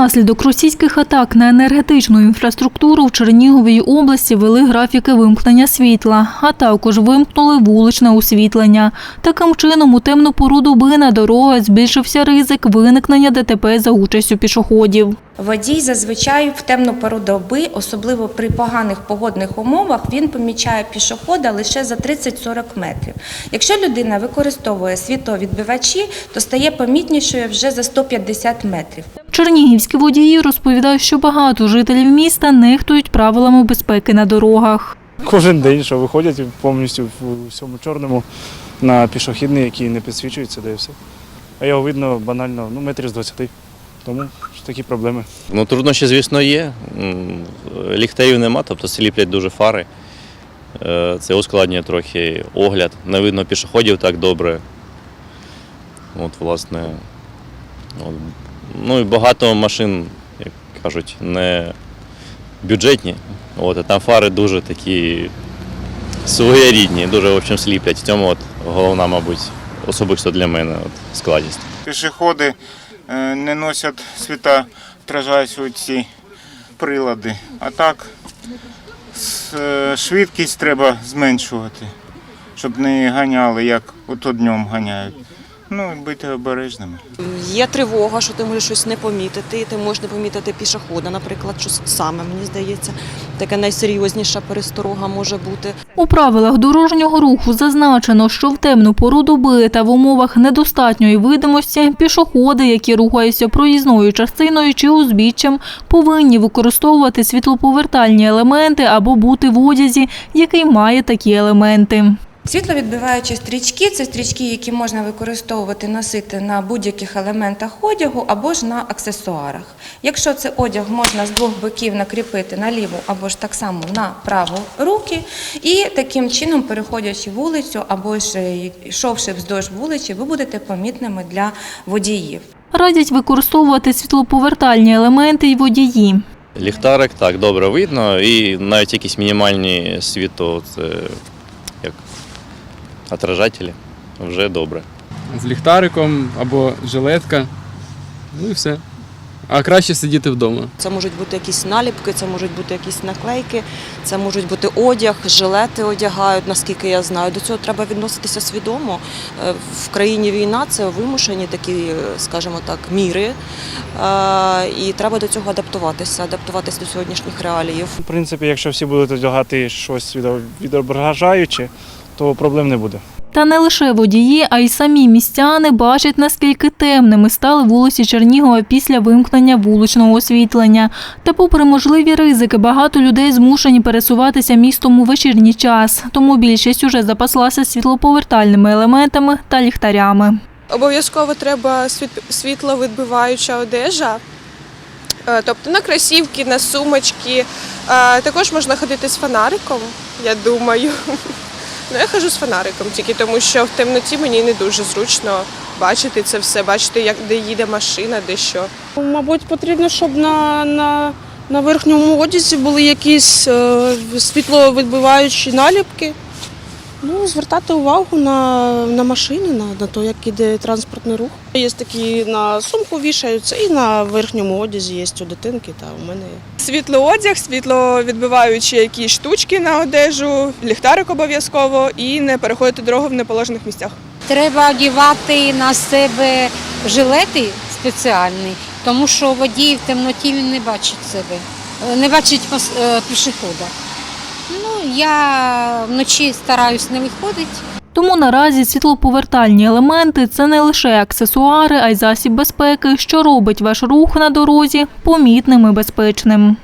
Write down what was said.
Унаслідок російських атак на енергетичну інфраструктуру в Черніговій області вели графіки вимкнення світла, а також вимкнули вуличне освітлення. Таким чином, у темну пору доби на дорогах збільшився ризик виникнення ДТП за участю пішоходів. Водій зазвичай в темну пору доби, особливо при поганих погодних умовах, він помічає пішохода лише за 30-40 метрів. Якщо людина використовує світловідбивачі, то стає помітнішою вже за 150 метрів. Чернігівські водії розповідають, що багато жителів міста нехтують правилами безпеки на дорогах. Кожен день, що виходять повністю в всьому чорному на пішохідний, який не підсвічується, де і все. А його видно банально ну, метрів з 20. Тому ж такі проблеми. Ну, труднощі, звісно, є. Ліхтарів нема, тобто сліплять дуже фари. Е, Це ускладнює трохи огляд. Не видно пішоходів так добре. От, власне. От. Ну і багато машин, як кажуть, не бюджетні. От, а там фари дуже такі своєрідні, дуже в общем, сліплять. В цьому от головна, мабуть, особисто для мене от, складність. Пішоходи е, не носять світа, світоотражаючі ці прилади. А так е, швидкість треба зменшувати, щоб не ганяли, як ото днем ганяють. Ну, і бути обережними. Є тривога, що ти можеш щось не помітити. Ти можеш не помітити пішохода, наприклад, щось саме, мені здається, таке найсерйозніша пересторога може бути. У правилах дорожнього руху зазначено, що в темну пору доби та в умовах недостатньої видимості пішоходи, які рухаються проїзною частиною чи узбіччям, повинні використовувати світлоповертальні елементи або бути в одязі, який має такі елементи. Світловідбиваючі стрічки це стрічки, які можна використовувати, носити на будь-яких елементах одягу або ж на аксесуарах. Якщо це одяг можна з двох боків накріпити на ліву або ж так само на праву руки, і таким чином, переходячи вулицю або ж е, йшовши вздовж вулиці, ви будете помітними для водіїв. Радять використовувати світлоповертальні елементи й водії. Ліхтарик так добре видно, і навіть якісь мінімальні це як отражателі, вже добре. з ліхтариком або жилетка. Ну і все. А краще сидіти вдома. Це можуть бути якісь наліпки, це можуть бути якісь наклейки, це можуть бути одяг, жилети одягають, наскільки я знаю. До цього треба відноситися свідомо. Е, В країні війна це вимушені такі, е, скажімо так, міри. Е, І треба до цього адаптуватися, адаптуватися до сьогоднішніх реаліїв. В принципі, якщо всі будуть одягати щось відображаюче, то проблем не буде. Та не лише водії, а й самі містяни бачать, наскільки темними стали вулиці Чернігова після вимкнення вуличного освітлення. Та попри можливі ризики, багато людей змушені пересуватися містом у вечірній час, тому більшість уже запаслася світлоповертальними елементами та ліхтарями. Обов'язково треба світ- світловідбиваюча одежа, Е, тобто на кросівки, на сумочки. Е, Також можна ходити з фонариком, я думаю. Ну, я хожу з фонариком, тільки тому що в темноті мені не дуже зручно бачити це все, бачити, як де їде машина, де що. Мабуть, потрібно, щоб на, на, на верхньому одязі були якісь е, світловидбиваючі наліпки. Ну, звертати увагу на, на машини, на, на те, як іде транспортний рух. Є такі на сумку вішаються і на верхньому одязі є у дитинки, та у мене є. Світлоодяг, світловідбиваючі якісь штучки на одежу, ліхтарик обов'язково і не переходити дорогу в неположених місцях. Треба одягати на себе жилети спеціальні, тому що водій в темноті він не бачить себе, не бачить е, пішохода. Я вночі стараюсь не виходити. Тому наразі світлоповертальні елементи це не лише аксесуари, а й засіб безпеки, що робить ваш рух на дорозі помітним і безпечним.